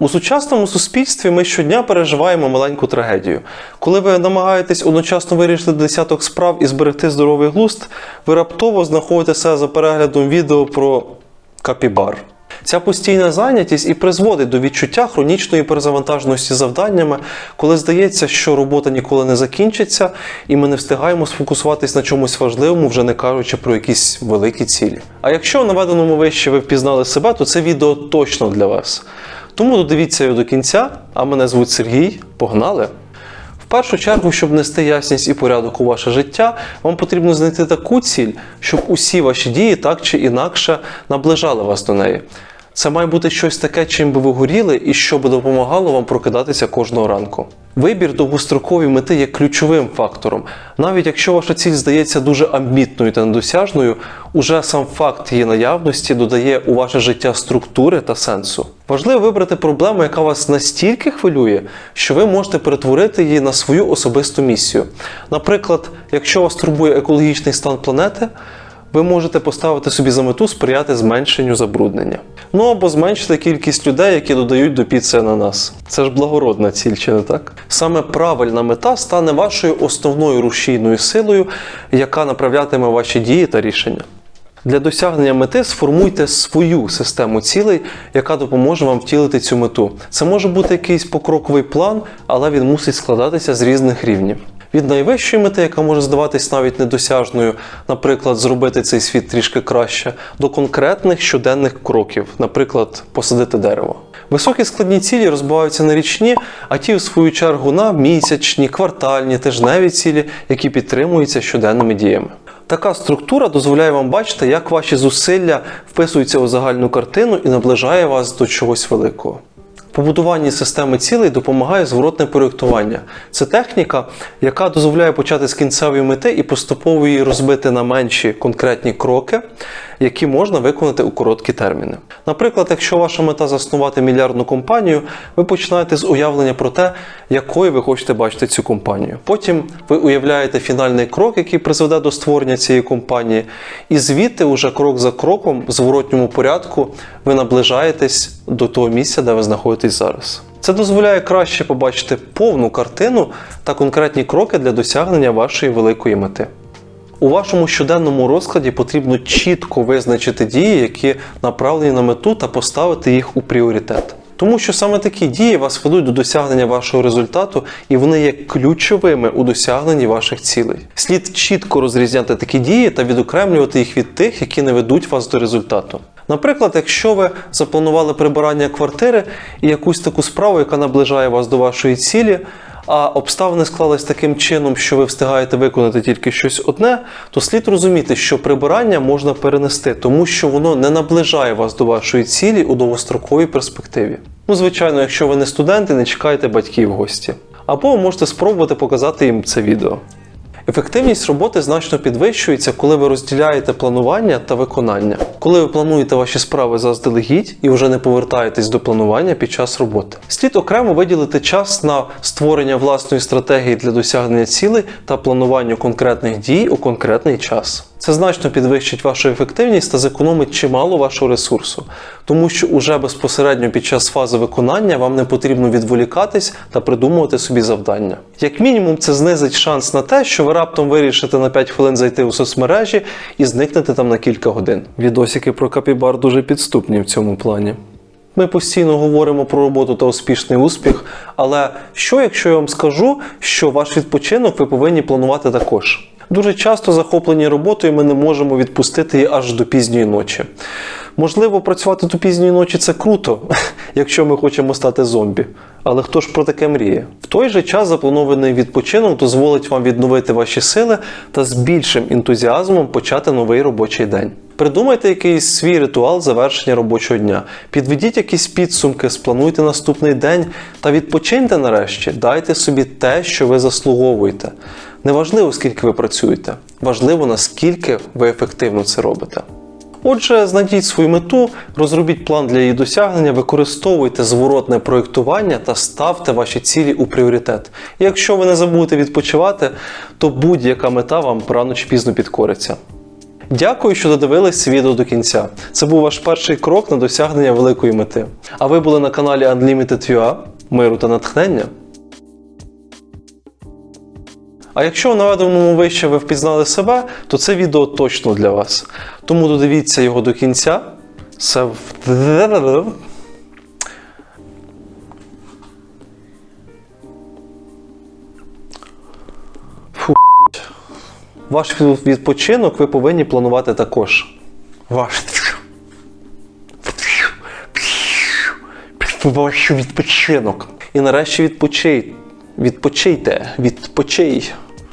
У сучасному суспільстві ми щодня переживаємо маленьку трагедію. Коли ви намагаєтесь одночасно вирішити десяток справ і зберегти здоровий глузд, ви раптово знаходите себе за переглядом відео про капібар. Ця постійна зайнятість і призводить до відчуття хронічної перезавантаженості завданнями, коли здається, що робота ніколи не закінчиться, і ми не встигаємо сфокусуватись на чомусь важливому, вже не кажучи про якісь великі цілі. А якщо в наведеному вище ви впізнали себе, то це відео точно для вас. Тому додивіться його до кінця, а мене звуть Сергій. Погнали! В першу чергу, щоб нести ясність і порядок у ваше життя, вам потрібно знайти таку ціль, щоб усі ваші дії так чи інакше наближали вас до неї. Це має бути щось таке, чим би ви горіли, і що би допомагало вам прокидатися кожного ранку. Вибір довгострокової мети є ключовим фактором. Навіть якщо ваша ціль здається дуже амбітною та недосяжною, уже сам факт її наявності додає у ваше життя структури та сенсу. Важливо вибрати проблему, яка вас настільки хвилює, що ви можете перетворити її на свою особисту місію. Наприклад, якщо вас турбує екологічний стан планети, ви можете поставити собі за мету сприяти зменшенню забруднення. Ну або зменшити кількість людей, які додають до піци ананас. Це ж благородна ціль, чи не так? Саме правильна мета стане вашою основною рушійною силою, яка направлятиме ваші дії та рішення. Для досягнення мети сформуйте свою систему цілей, яка допоможе вам втілити цю мету. Це може бути якийсь покроковий план, але він мусить складатися з різних рівнів. Від найвищої мети, яка може здаватись навіть недосяжною, наприклад, зробити цей світ трішки краще, до конкретних щоденних кроків, наприклад, посадити дерево. Високі складні цілі розбиваються на річні, а ті, в свою чергу, на місячні, квартальні, тижневі цілі, які підтримуються щоденними діями. Така структура дозволяє вам бачити, як ваші зусилля вписуються у загальну картину і наближає вас до чогось великого. Побудуванні системи цілей допомагає зворотне проєктування. Це техніка, яка дозволяє почати з кінцевої мети і поступово її розбити на менші конкретні кроки, які можна виконати у короткі терміни. Наприклад, якщо ваша мета заснувати мільярдну компанію, ви починаєте з уявлення про те, якою ви хочете бачити цю компанію. Потім ви уявляєте фінальний крок, який призведе до створення цієї компанії, і звідти, уже крок за кроком, в зворотньому порядку, ви наближаєтесь до того місця, де ви знаходитесь зараз. Це дозволяє краще побачити повну картину та конкретні кроки для досягнення вашої великої мети. У вашому щоденному розкладі потрібно чітко визначити дії, які направлені на мету, та поставити їх у пріоритет. Тому що саме такі дії вас ведуть до досягнення вашого результату, і вони є ключовими у досягненні ваших цілей. Слід чітко розрізняти такі дії та відокремлювати їх від тих, які не ведуть вас до результату. Наприклад, якщо ви запланували прибирання квартири і якусь таку справу, яка наближає вас до вашої цілі, а обставини склались таким чином, що ви встигаєте виконати тільки щось одне, то слід розуміти, що прибирання можна перенести, тому що воно не наближає вас до вашої цілі у довгостроковій перспективі. Ну, звичайно, якщо ви не студенти, не чекайте батьків в гості. Або можете спробувати показати їм це відео. Ефективність роботи значно підвищується, коли ви розділяєте планування та виконання. Коли ви плануєте ваші справи заздалегідь і вже не повертаєтесь до планування під час роботи. Слід окремо виділити час на створення власної стратегії для досягнення цілей та планування конкретних дій у конкретний час. Це значно підвищить вашу ефективність та зекономить чимало вашого ресурсу, тому що уже безпосередньо під час фази виконання вам не потрібно відволікатись та придумувати собі завдання. Як мінімум, це знизить шанс на те, що ви раптом вирішите на 5 хвилин зайти у соцмережі і зникнете там на кілька годин. Відосики про капібар дуже підступні в цьому плані. Ми постійно говоримо про роботу та успішний успіх, але що якщо я вам скажу, що ваш відпочинок ви повинні планувати також? Дуже часто захоплені роботою ми не можемо відпустити її аж до пізньої ночі. Можливо, працювати до пізньої ночі це круто, якщо ми хочемо стати зомбі. Але хто ж про таке мріє? В той же час запланований відпочинок дозволить вам відновити ваші сили та з більшим ентузіазмом почати новий робочий день. Придумайте якийсь свій ритуал завершення робочого дня. Підведіть якісь підсумки, сплануйте наступний день та відпочиньте нарешті. Дайте собі те, що ви заслуговуєте. Неважливо, скільки ви працюєте, важливо наскільки ви ефективно це робите. Отже, знайдіть свою мету, розробіть план для її досягнення, використовуйте зворотне проєктування та ставте ваші цілі у пріоритет. І якщо ви не забудете відпочивати, то будь-яка мета вам рано чи пізно підкориться. Дякую, що додивились відео до кінця. Це був ваш перший крок на досягнення великої мети. А ви були на каналі Unlimited UA, миру та натхнення. А якщо в наведеному вище ви впізнали себе, то це відео точно для вас. Тому додивіться його до кінця. Це Ваш відпочинок ви повинні планувати також. Ваш. Ваш відпочинок. І нарешті відпочий. Відпочийте. Відпочий.